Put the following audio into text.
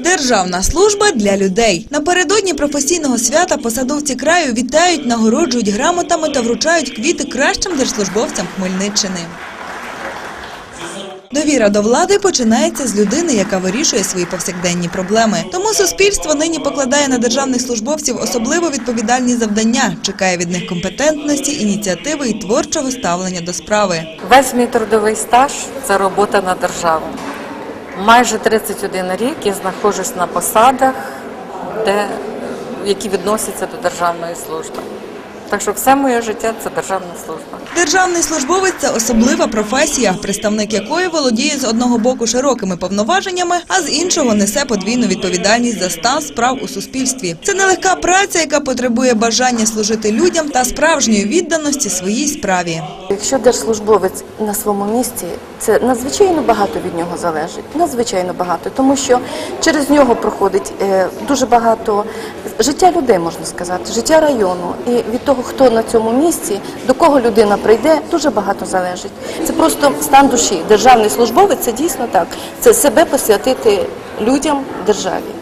Державна служба для людей. Напередодні професійного свята посадовці краю вітають, нагороджують грамотами та вручають квіти кращим держслужбовцям Хмельниччини. Довіра до влади починається з людини, яка вирішує свої повсякденні проблеми. Тому суспільство нині покладає на державних службовців особливо відповідальні завдання, чекає від них компетентності, ініціативи і творчого ставлення до справи. Весь мій трудовий стаж це робота на державу. Майже 31 рік я знаходжусь на посадах, де, які відносяться до державної служби. Так що все моє життя це державна служба. Державний службовець це особлива професія, представник якої володіє з одного боку широкими повноваженнями, а з іншого несе подвійну відповідальність за стан справ у суспільстві. Це нелегка праця, яка потребує бажання служити людям та справжньої відданості своїй справі. Якщо держслужбовець на своєму місці, це надзвичайно багато від нього залежить. Надзвичайно багато, тому що через нього проходить е, дуже багато життя людей, можна сказати, життя району. І від того, хто на цьому місці, до кого людина прийде, дуже багато залежить. Це просто стан душі. Державний службовець це дійсно так. Це себе посвятити людям, державі.